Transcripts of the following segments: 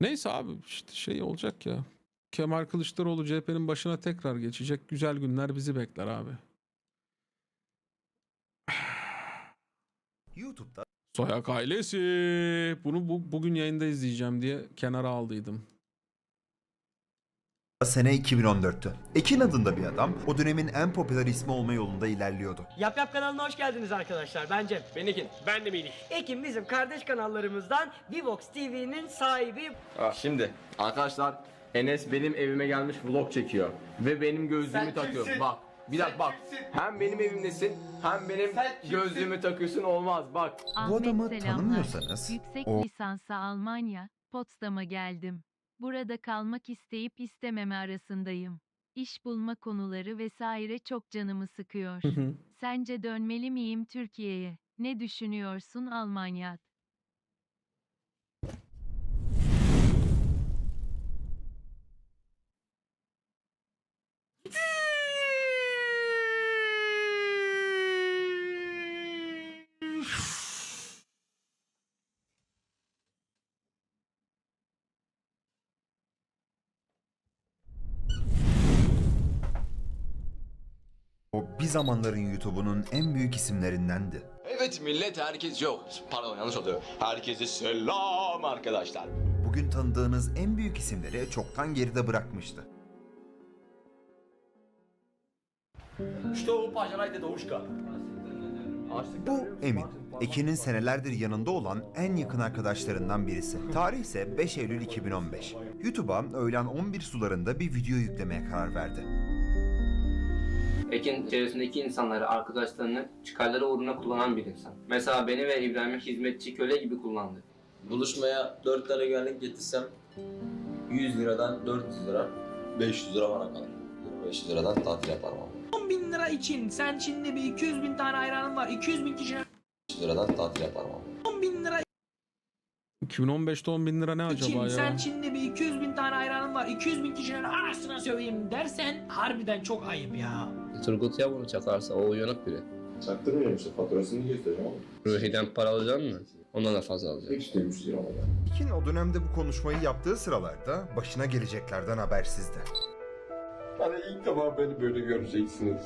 Neyse abi işte şey olacak ya. Kemal Kılıçdaroğlu CHP'nin başına tekrar geçecek. Güzel günler bizi bekler abi. YouTube'da Soyak ailesi. Bunu bu, bugün yayında izleyeceğim diye kenara aldıydım. Sene 2014'tü. Ekin adında bir adam o dönemin en popüler ismi olma yolunda ilerliyordu. Yap Yap kanalına hoş geldiniz arkadaşlar. Ben Cem. Ben Ekin. Ben de Melih. Ekim bizim kardeş kanallarımızdan Vivox TV'nin sahibi. Ah, şimdi arkadaşlar Enes benim evime gelmiş vlog çekiyor. Ve benim gözlüğümü takıyor. Bak bir dakika bak. Hem benim evimdesin hem benim gözlüğümü takıyorsun olmaz bak. Bu adamı selamlar. tanımıyorsanız Yüksek o lisansa Almanya, Potsdam'a geldim. Burada kalmak isteyip istememe arasındayım. İş bulma konuları vesaire çok canımı sıkıyor. Sence dönmeli miyim Türkiye'ye? Ne düşünüyorsun Almanya? zamanların YouTube'unun en büyük isimlerindendi. Evet millet herkes yok. Pardon yanlış oldu. Herkese selam arkadaşlar. Bugün tanıdığınız en büyük isimleri çoktan geride bırakmıştı. İşte o pajaraydı doğuşka. Bu Emin. Ekin'in senelerdir yanında olan en yakın arkadaşlarından birisi. Tarih ise 5 Eylül 2015. YouTube'a öğlen 11 sularında bir video yüklemeye karar verdi. Ekin çevresindeki insanları, arkadaşlarını çıkarları uğruna kullanan bir insan. Mesela beni ve İbrahim'i hizmetçi köle gibi kullandı. Buluşmaya 4 tane güvenlik getirsem 100 liradan 400 lira 500 lira bana kalır. 500 liradan tatil yaparım ama. 10 bin lira için sen şimdi bir 200 bin tane hayranın var. 200 bin kişi 500 liradan tatil yaparım ama. 10 bin lira 2015'te 10 bin lira ne acaba için ya? sen şimdi bir 200 bin tane hayranın var. 200 bin kişinin arasına söveyim dersen harbiden çok ayıp ya. Turgut ya bunu çakarsa o uyanık biri. Çaktırmıyorum işte faturasını göstereceğim ama. Ruhi'den para alacaksın mı? Ondan da fazla alacaksın. Tek istemiş lira. Ekin o dönemde bu konuşmayı yaptığı sıralarda başına geleceklerden habersizdi. Hani ilk defa beni böyle göreceksiniz.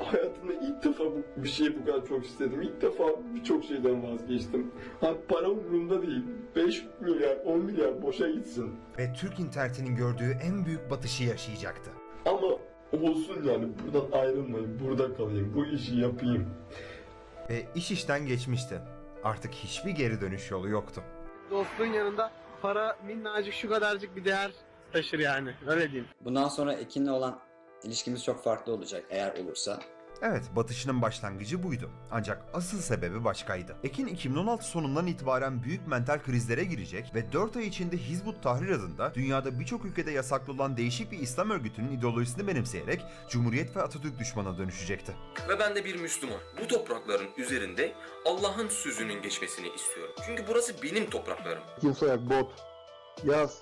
Hayatımda ilk defa bu, bir şey bu kadar çok istedim. İlk defa birçok şeyden vazgeçtim. Hani para umurumda değil. 5 milyar, 10 milyar boşa gitsin. Ve Türk internetinin gördüğü en büyük batışı yaşayacaktı. Ama olsun yani buradan ayrılmayayım, burada kalayım, bu işi yapayım. Ve iş işten geçmişti. Artık hiçbir geri dönüş yolu yoktu. dostluğun yanında para minnacık şu kadarcık bir değer taşır yani öyle diyeyim. Bundan sonra Ekin'le olan ilişkimiz çok farklı olacak eğer olursa. Evet, batışının başlangıcı buydu. Ancak asıl sebebi başkaydı. Ekin 2016 sonundan itibaren büyük mental krizlere girecek ve 4 ay içinde Hizbut Tahrir adında dünyada birçok ülkede yasaklı olan değişik bir İslam örgütünün ideolojisini benimseyerek Cumhuriyet ve Atatürk düşmanına dönüşecekti. Ve ben de bir Müslüman. Bu toprakların üzerinde Allah'ın sözünün geçmesini istiyorum. Çünkü burası benim topraklarım. Kimse bot yaz.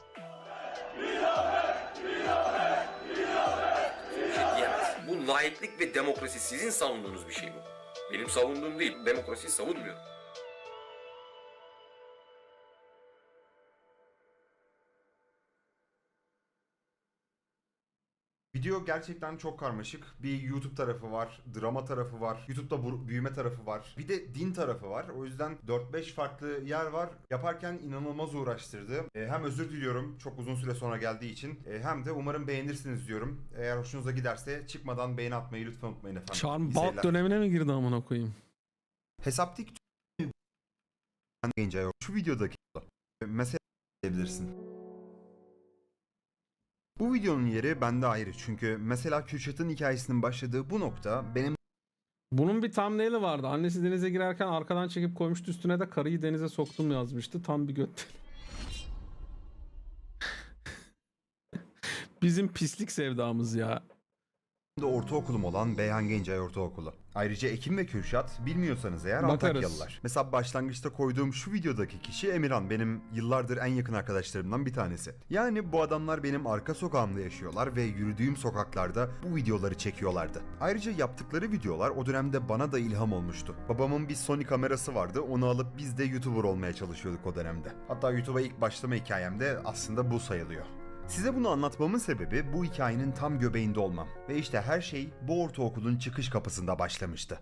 Bir şey diyemez. Bu laiklik ve demokrasi sizin savunduğunuz bir şey bu. Benim savunduğum değil. Demokrasiyi savunmuyorum. Video gerçekten çok karmaşık. Bir YouTube tarafı var, drama tarafı var, YouTube'da büyüme tarafı var. Bir de din tarafı var. O yüzden 4-5 farklı yer var. Yaparken inanılmaz uğraştırdı. E, hem özür diliyorum çok uzun süre sonra geldiği için. E, hem de umarım beğenirsiniz diyorum. Eğer hoşunuza giderse çıkmadan beğeni atmayı lütfen unutmayın efendim. Charm İyi Balk dönemine mi girdi amına koyayım? Hesaptik şu videodaki mesela edebilirsin. Bu videonun yeri bende ayrı çünkü mesela Kürşat'ın hikayesinin başladığı bu nokta benim Bunun bir thumbnail'i vardı. Annesi denize girerken arkadan çekip koymuştu üstüne de karıyı denize soktum yazmıştı. Tam bir göt. Bizim pislik sevdamız ya. De ortaokulum olan Beyhan Gencay Ortaokulu. Ayrıca Ekim ve Kürşat bilmiyorsanız eğer Bakarız. Antakyalılar. Mesela başlangıçta koyduğum şu videodaki kişi Emirhan benim yıllardır en yakın arkadaşlarımdan bir tanesi. Yani bu adamlar benim arka sokağımda yaşıyorlar ve yürüdüğüm sokaklarda bu videoları çekiyorlardı. Ayrıca yaptıkları videolar o dönemde bana da ilham olmuştu. Babamın bir Sony kamerası vardı onu alıp biz de YouTuber olmaya çalışıyorduk o dönemde. Hatta YouTube'a ilk başlama hikayemde aslında bu sayılıyor. Size bunu anlatmamın sebebi bu hikayenin tam göbeğinde olmam. Ve işte her şey bu ortaokulun çıkış kapısında başlamıştı.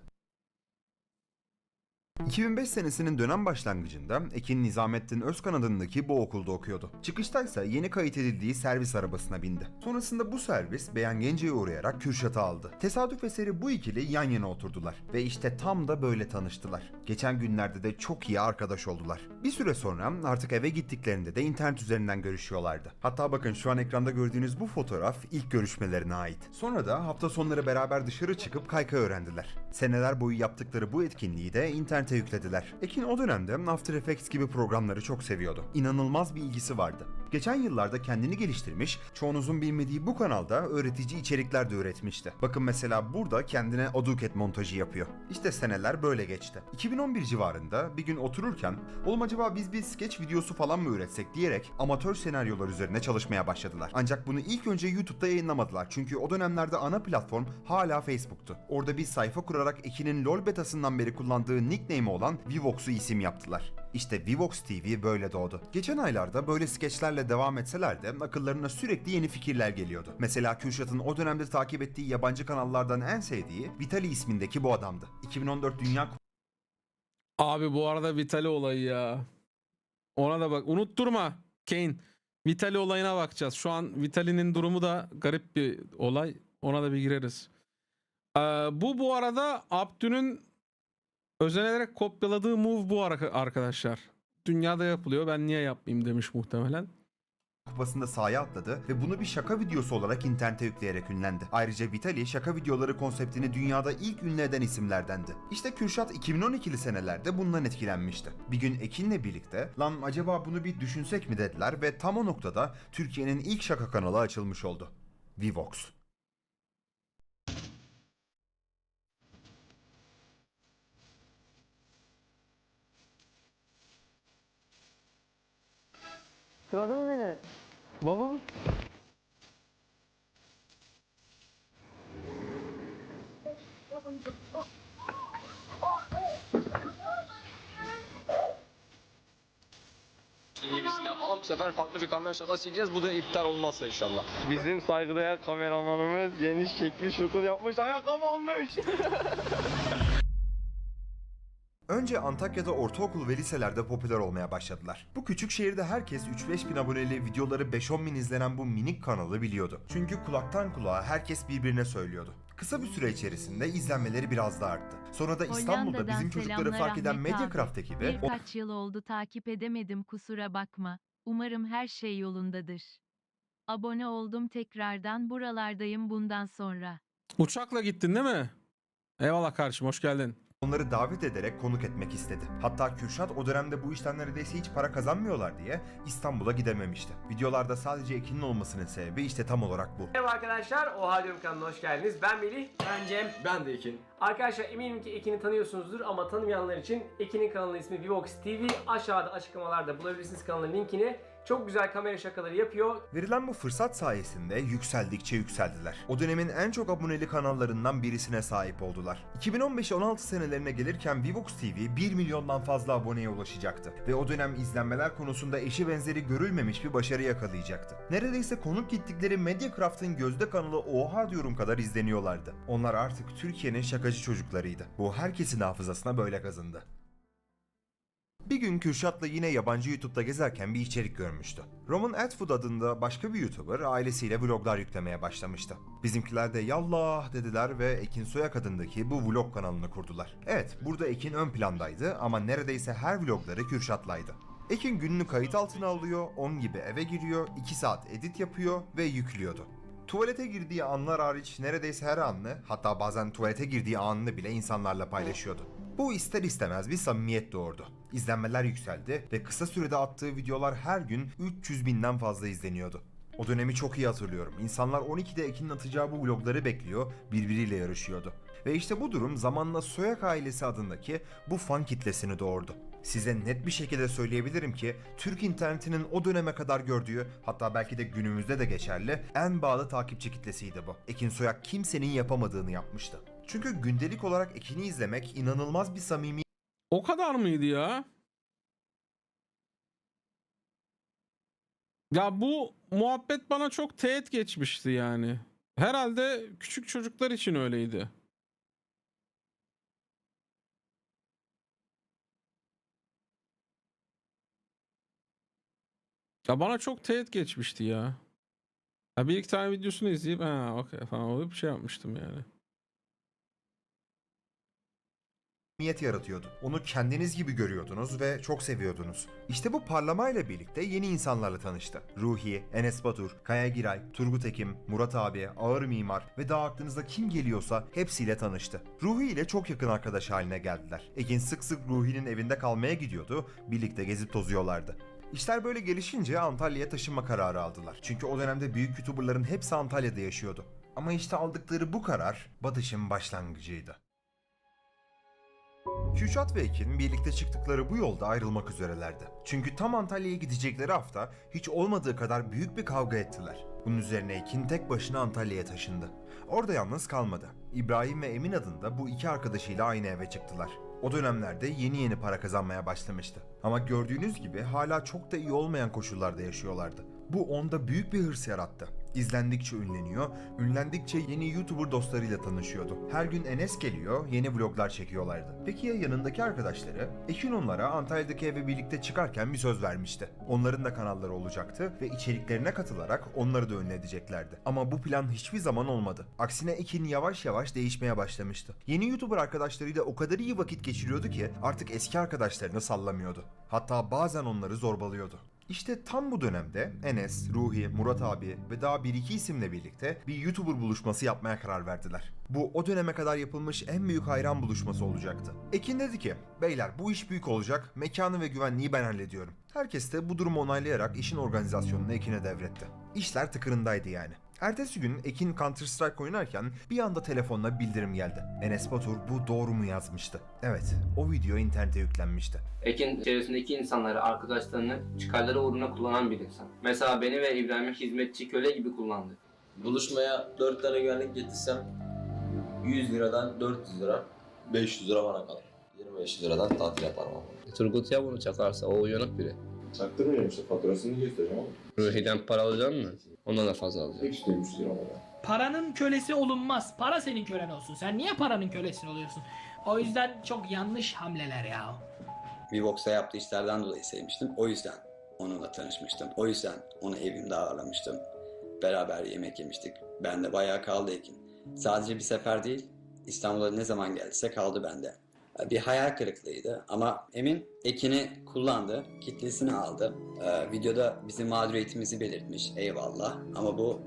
2005 senesinin dönem başlangıcında Ekin Nizamettin Özkan adındaki bu okulda okuyordu. Çıkıştaysa yeni kayıt edildiği servis arabasına bindi. Sonrasında bu servis Beyan Gence'ye uğrayarak Kürşat'ı aldı. Tesadüf eseri bu ikili yan yana oturdular. Ve işte tam da böyle tanıştılar. Geçen günlerde de çok iyi arkadaş oldular. Bir süre sonra artık eve gittiklerinde de internet üzerinden görüşüyorlardı. Hatta bakın şu an ekranda gördüğünüz bu fotoğraf ilk görüşmelerine ait. Sonra da hafta sonları beraber dışarı çıkıp kaykay öğrendiler. Seneler boyu yaptıkları bu etkinliği de internete yüklediler. Ekin o dönemde After Effects gibi programları çok seviyordu. İnanılmaz bir ilgisi vardı. Geçen yıllarda kendini geliştirmiş, çoğunuzun bilmediği bu kanalda öğretici içerikler de üretmişti. Bakın mesela burada kendine AutoCAD montajı yapıyor. İşte seneler böyle geçti. 2011 civarında bir gün otururken oğlum acaba biz bir sketch videosu falan mı üretsek diyerek amatör senaryolar üzerine çalışmaya başladılar. Ancak bunu ilk önce YouTube'da yayınlamadılar çünkü o dönemlerde ana platform hala Facebook'tu. Orada bir sayfa kurarak Ekin'in LoL betasından beri kullandığı nickname olan Vivox'u isim yaptılar. İşte Vivox TV böyle doğdu. Geçen aylarda böyle skeçlerle devam etseler de akıllarına sürekli yeni fikirler geliyordu. Mesela Kürşat'ın o dönemde takip ettiği yabancı kanallardan en sevdiği Vitali ismindeki bu adamdı. 2014 Dünya Abi bu arada Vitali olayı ya. Ona da bak. Unutturma Kane. Vitali olayına bakacağız. Şu an Vitali'nin durumu da garip bir olay. Ona da bir gireriz. Ee, bu bu arada Abdü'nün özenerek kopyaladığı move bu arkadaşlar. Dünyada yapılıyor. Ben niye yapmayayım demiş muhtemelen. kupasında sahaya atladı ve bunu bir şaka videosu olarak internete yükleyerek ünlendi. Ayrıca Vitali şaka videoları konseptini dünyada ilk ünlü eden isimlerdendi. İşte Kürşat 2012'li senelerde bundan etkilenmişti. Bir gün Ekin'le birlikte lan acaba bunu bir düşünsek mi dediler ve tam o noktada Türkiye'nin ilk şaka kanalı açılmış oldu. Vivox. Gördün mü beni? Baba. Bu sefer farklı bir kamera şakası çekeceğiz. Bu da iptal olmazsa inşallah. Bizim saygıdeğer kameramanımız geniş şekli şukul yapmış ayakkabı almış. Önce Antakya'da ortaokul ve liselerde popüler olmaya başladılar. Bu küçük şehirde herkes 3-5 bin aboneli videoları 5-10 bin izlenen bu minik kanalı biliyordu. Çünkü kulaktan kulağa herkes birbirine söylüyordu. Kısa bir süre içerisinde izlenmeleri biraz da arttı. Sonra da İstanbul'da bizim çocukları fark eden. Mediacraft ekibi Birkaç yıl oldu takip edemedim kusura bakma. Umarım her şey yolundadır. Abone oldum tekrardan buralardayım bundan sonra. Uçakla gittin değil mi? Eyvallah kardeşim hoş geldin. Onları davet ederek konuk etmek istedi. Hatta Kürşat o dönemde bu işten neredeyse hiç para kazanmıyorlar diye İstanbul'a gidememişti. Videolarda sadece Ekin'in olmasının sebebi işte tam olarak bu. Merhaba arkadaşlar, Oha Diyorum kanalına hoş geldiniz. Ben Melih. Ben Cem. Ben de Ekin. Arkadaşlar eminim ki Ekin'i tanıyorsunuzdur ama tanımayanlar için Ekin'in kanalının ismi Vivox TV. Aşağıda açıklamalarda bulabilirsiniz kanalın linkini. Çok güzel kamera şakaları yapıyor. Verilen bu fırsat sayesinde yükseldikçe yükseldiler. O dönemin en çok aboneli kanallarından birisine sahip oldular. 2015-16 senelerine gelirken Vivox TV 1 milyondan fazla aboneye ulaşacaktı. Ve o dönem izlenmeler konusunda eşi benzeri görülmemiş bir başarı yakalayacaktı. Neredeyse konuk gittikleri Mediacraft'ın gözde kanalı Oha diyorum kadar izleniyorlardı. Onlar artık Türkiye'nin şakacı çocuklarıydı. Bu herkesin hafızasına böyle kazındı. Bir gün Kürşat'la yine yabancı YouTube'da gezerken bir içerik görmüştü. Roman Atwood adında başka bir YouTuber ailesiyle vloglar yüklemeye başlamıştı. Bizimkiler de yallah dediler ve Ekin Soyak adındaki bu vlog kanalını kurdular. Evet burada Ekin ön plandaydı ama neredeyse her vlogları Kürşat'laydı. Ekin gününü kayıt altına alıyor, 10 gibi eve giriyor, 2 saat edit yapıyor ve yüklüyordu. Tuvalete girdiği anlar hariç neredeyse her anını hatta bazen tuvalete girdiği anını bile insanlarla paylaşıyordu. Bu ister istemez bir samimiyet doğurdu. İzlenmeler yükseldi ve kısa sürede attığı videolar her gün 300 binden fazla izleniyordu. O dönemi çok iyi hatırlıyorum. İnsanlar 12'de Ekin'in atacağı bu vlogları bekliyor, birbiriyle yarışıyordu. Ve işte bu durum zamanla Soyak ailesi adındaki bu fan kitlesini doğurdu. Size net bir şekilde söyleyebilirim ki Türk internetinin o döneme kadar gördüğü hatta belki de günümüzde de geçerli en bağlı takipçi kitlesiydi bu. Ekin Soyak kimsenin yapamadığını yapmıştı. Çünkü gündelik olarak Ekin'i izlemek inanılmaz bir samimi O kadar mıydı ya? Ya bu muhabbet bana çok teğet geçmişti yani. Herhalde küçük çocuklar için öyleydi. Ya bana çok teğet geçmişti ya. Ya bir iki tane videosunu izleyip ha okey falan olup şey yapmıştım yani. Samimiyet yaratıyordu. Onu kendiniz gibi görüyordunuz ve çok seviyordunuz. İşte bu parlamayla birlikte yeni insanlarla tanıştı. Ruhi, Enes Batur, Kaya Giray, Turgut Ekim, Murat abi, Ağır Mimar ve daha aklınıza kim geliyorsa hepsiyle tanıştı. Ruhi ile çok yakın arkadaş haline geldiler. Ekin sık sık Ruhi'nin evinde kalmaya gidiyordu, birlikte gezip tozuyorlardı. İşler böyle gelişince Antalya'ya taşınma kararı aldılar. Çünkü o dönemde büyük YouTuber'ların hepsi Antalya'da yaşıyordu. Ama işte aldıkları bu karar batışın başlangıcıydı. Kürşat ve Ekin birlikte çıktıkları bu yolda ayrılmak üzerelerdi. Çünkü tam Antalya'ya gidecekleri hafta hiç olmadığı kadar büyük bir kavga ettiler. Bunun üzerine Ekin tek başına Antalya'ya taşındı. Orada yalnız kalmadı. İbrahim ve Emin adında bu iki arkadaşıyla aynı eve çıktılar. O dönemlerde yeni yeni para kazanmaya başlamıştı. Ama gördüğünüz gibi hala çok da iyi olmayan koşullarda yaşıyorlardı. Bu onda büyük bir hırs yarattı. İzlendikçe ünleniyor, ünlendikçe yeni YouTuber dostlarıyla tanışıyordu. Her gün Enes geliyor, yeni vloglar çekiyorlardı. Peki ya yanındaki arkadaşları? Ekin onlara Antalya'daki eve birlikte çıkarken bir söz vermişti. Onların da kanalları olacaktı ve içeriklerine katılarak onları da ünlü edeceklerdi. Ama bu plan hiçbir zaman olmadı. Aksine Ekin yavaş yavaş değişmeye başlamıştı. Yeni YouTuber arkadaşlarıyla o kadar iyi vakit geçiriyordu ki artık eski arkadaşlarını sallamıyordu. Hatta bazen onları zorbalıyordu. İşte tam bu dönemde Enes, Ruhi, Murat abi ve daha bir iki isimle birlikte bir YouTuber buluşması yapmaya karar verdiler. Bu o döneme kadar yapılmış en büyük hayran buluşması olacaktı. Ekin dedi ki, beyler bu iş büyük olacak, mekanı ve güvenliği ben hallediyorum. Herkes de bu durumu onaylayarak işin organizasyonunu Ekin'e devretti. İşler tıkırındaydı yani. Ertesi gün Ekin Counter Strike oynarken bir anda telefonuna bildirim geldi. Enes Batur bu doğru mu yazmıştı. Evet, o video internete yüklenmişti. Ekin çevresindeki insanları, arkadaşlarını çıkarları uğruna kullanan bir insan. Mesela beni ve İbrahim'i hizmetçi köle gibi kullandı. Buluşmaya 4 tane güvenlik getirsem 100 liradan 400 lira 500 lira bana kalır. 25 liradan tatil yaparım ama. Turgut ya bunu çakarsa o uyanık biri. Çaktırmıyorum işte faturasını göstereceğim ama. Ruhi'den para alacaksın mı? Ondan da fazla alacaksın. Hepsi de 300 lira bana. Paranın kölesi olunmaz. Para senin kölen olsun. Sen niye paranın kölesi oluyorsun? O yüzden çok yanlış hamleler ya. Vivox'a yaptığı işlerden dolayı sevmiştim. O yüzden onunla tanışmıştım. O yüzden onu evimde ağırlamıştım. Beraber yemek yemiştik. Ben de bayağı kaldı Ekin. Sadece bir sefer değil, İstanbul'a ne zaman geldiyse kaldı bende. Bir hayal kırıklığıydı ama Emin Ekin'i kullandı, kitlesini aldı. Ee, videoda bizim mağduriyetimizi belirtmiş, eyvallah. Ama bu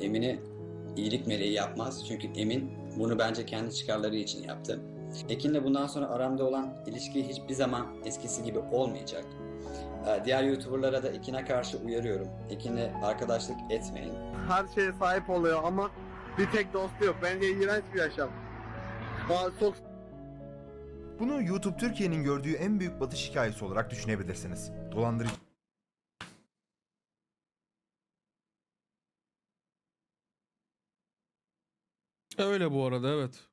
e, Emin'i iyilik meleği yapmaz. Çünkü Emin bunu bence kendi çıkarları için yaptı. Ekin'le bundan sonra aramda olan ilişki hiçbir zaman eskisi gibi olmayacak. Ee, Diğer YouTuber'lara da Ekin'e karşı uyarıyorum. Ekin'le arkadaşlık etmeyin. Her şeye sahip oluyor ama bir tek dostu yok. Bence iğrenç bir yaşam. Aa, çok Bunu YouTube Türkiye'nin gördüğü en büyük batış hikayesi olarak düşünebilirsiniz. Dolandırıcı Öyle bu arada evet.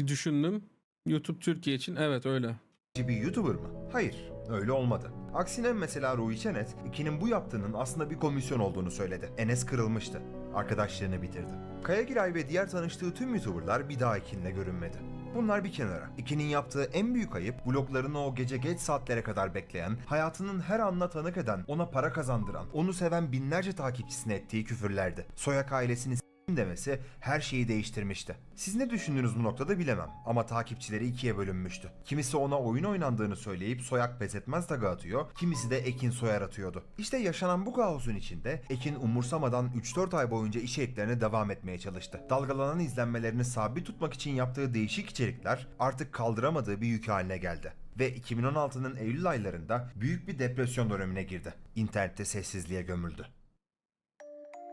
Bir düşündüm. YouTube Türkiye için evet öyle. bir YouTuber mı? Hayır, öyle olmadı. Aksine mesela Ruhi Çenet, ikinin bu yaptığının aslında bir komisyon olduğunu söyledi. Enes kırılmıştı. Arkadaşlarını bitirdi. Kaya Giray ve diğer tanıştığı tüm YouTuber'lar bir daha ikinle görünmedi. Bunlar bir kenara. İkinin yaptığı en büyük ayıp vloglarını o gece geç saatlere kadar bekleyen, hayatının her anına tanık eden, ona para kazandıran, onu seven binlerce takipçisine ettiği küfürlerdi. Soyak ailesini demesi her şeyi değiştirmişti. Siz ne düşündünüz bu noktada bilemem ama takipçileri ikiye bölünmüştü. Kimisi ona oyun oynandığını söyleyip soyak pes etmez taga atıyor, kimisi de Ekin soyar atıyordu. İşte yaşanan bu kaosun içinde Ekin umursamadan 3-4 ay boyunca içeriklerine devam etmeye çalıştı. Dalgalanan izlenmelerini sabit tutmak için yaptığı değişik içerikler artık kaldıramadığı bir yük haline geldi ve 2016'nın Eylül aylarında büyük bir depresyon dönemine girdi. İnternette sessizliğe gömüldü.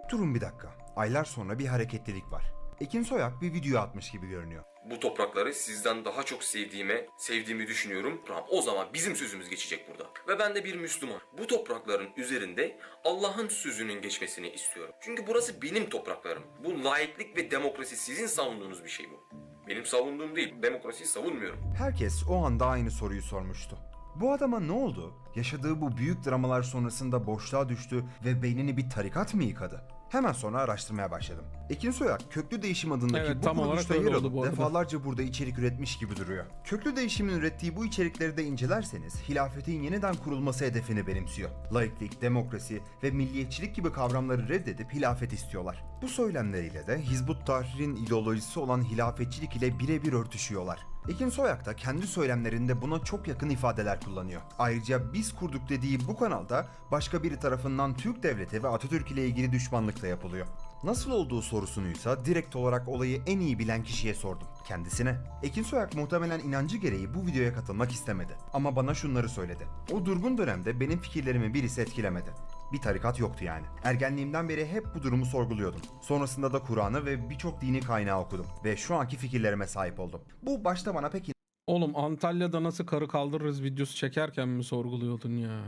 Durun bir dakika. Aylar sonra bir hareketlilik var. Ekin Soyak bir video atmış gibi görünüyor. Bu toprakları sizden daha çok sevdiğime, sevdiğimi düşünüyorum. Tamam o zaman bizim sözümüz geçecek burada. Ve ben de bir Müslüman. Bu toprakların üzerinde Allah'ın sözünün geçmesini istiyorum. Çünkü burası benim topraklarım. Bu laiklik ve demokrasi sizin savunduğunuz bir şey bu. Benim savunduğum değil. Demokrasiyi savunmuyorum. Herkes o anda aynı soruyu sormuştu. Bu adama ne oldu? Yaşadığı bu büyük dramalar sonrasında boşluğa düştü ve beynini bir tarikat mı yıkadı? Hemen sonra araştırmaya başladım. Ekin Soyak köklü değişim adındaki Evet, bu tam kuruluşta yer alıp bu arada. defalarca burada içerik üretmiş gibi duruyor. Köklü değişimin ürettiği bu içerikleri de incelerseniz hilafetin yeniden kurulması hedefini benimsiyor. Laiklik, demokrasi ve milliyetçilik gibi kavramları reddedip hilafet istiyorlar. Bu söylemleriyle de Hizbut Tahrir'in ideolojisi olan hilafetçilik ile birebir örtüşüyorlar. Ekin Soyak da kendi söylemlerinde buna çok yakın ifadeler kullanıyor. Ayrıca biz kurduk dediği bu kanalda başka biri tarafından Türk devleti ve Atatürk ile ilgili düşmanlık da yapılıyor. Nasıl olduğu sorusunuysa direkt olarak olayı en iyi bilen kişiye sordum. Kendisine. Ekin Soyak muhtemelen inancı gereği bu videoya katılmak istemedi. Ama bana şunları söyledi. O durgun dönemde benim fikirlerimi birisi etkilemedi. Bir tarikat yoktu yani. Ergenliğimden beri hep bu durumu sorguluyordum. Sonrasında da Kur'an'ı ve birçok dini kaynağı okudum. Ve şu anki fikirlerime sahip oldum. Bu başta bana pek Oğlum Antalya'da nasıl karı kaldırırız videosu çekerken mi sorguluyordun ya?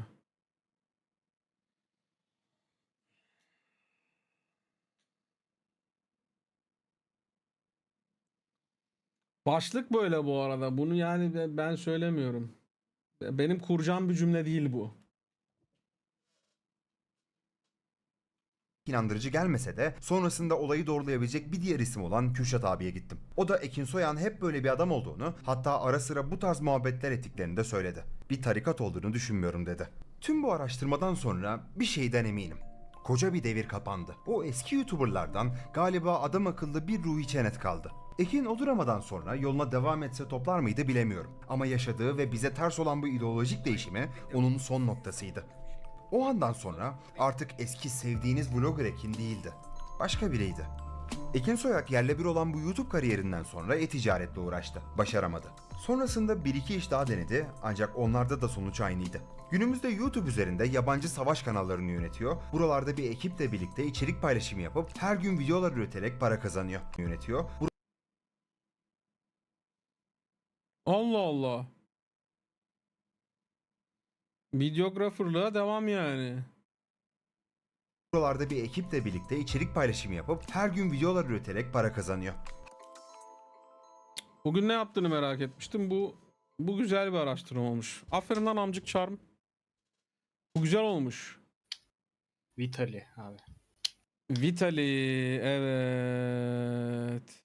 Başlık böyle bu arada. Bunu yani be- ben söylemiyorum. Be- Benim kuracağım bir cümle değil bu. İnandırıcı gelmese de sonrasında olayı doğrulayabilecek bir diğer isim olan Kürşat abiye gittim. O da Ekin Soyan hep böyle bir adam olduğunu hatta ara sıra bu tarz muhabbetler ettiklerini de söyledi. Bir tarikat olduğunu düşünmüyorum dedi. Tüm bu araştırmadan sonra bir şeyden eminim. Koca bir devir kapandı. O eski YouTuber'lardan galiba adam akıllı bir Ruhi Çenet kaldı. Ekin o dramadan sonra yoluna devam etse toplar mıydı bilemiyorum. Ama yaşadığı ve bize ters olan bu ideolojik değişimi onun son noktasıydı. O andan sonra artık eski sevdiğiniz vlogger Ekin değildi. Başka biriydi. Ekin Soyak yerle bir olan bu YouTube kariyerinden sonra e-ticaretle uğraştı. Başaramadı. Sonrasında bir iki iş daha denedi ancak onlarda da sonuç aynıydı. Günümüzde YouTube üzerinde yabancı savaş kanallarını yönetiyor. Buralarda bir ekiple birlikte içerik paylaşımı yapıp her gün videolar üreterek para kazanıyor. Yönetiyor. Allah Allah. Videographerlığa devam yani. Buralarda bir ekiple birlikte içerik paylaşımı yapıp her gün videolar üreterek para kazanıyor. Bugün ne yaptığını merak etmiştim. Bu bu güzel bir araştırma olmuş. Aferin lan amcık Charm. Bu güzel olmuş. Vitali abi. Vitali evet.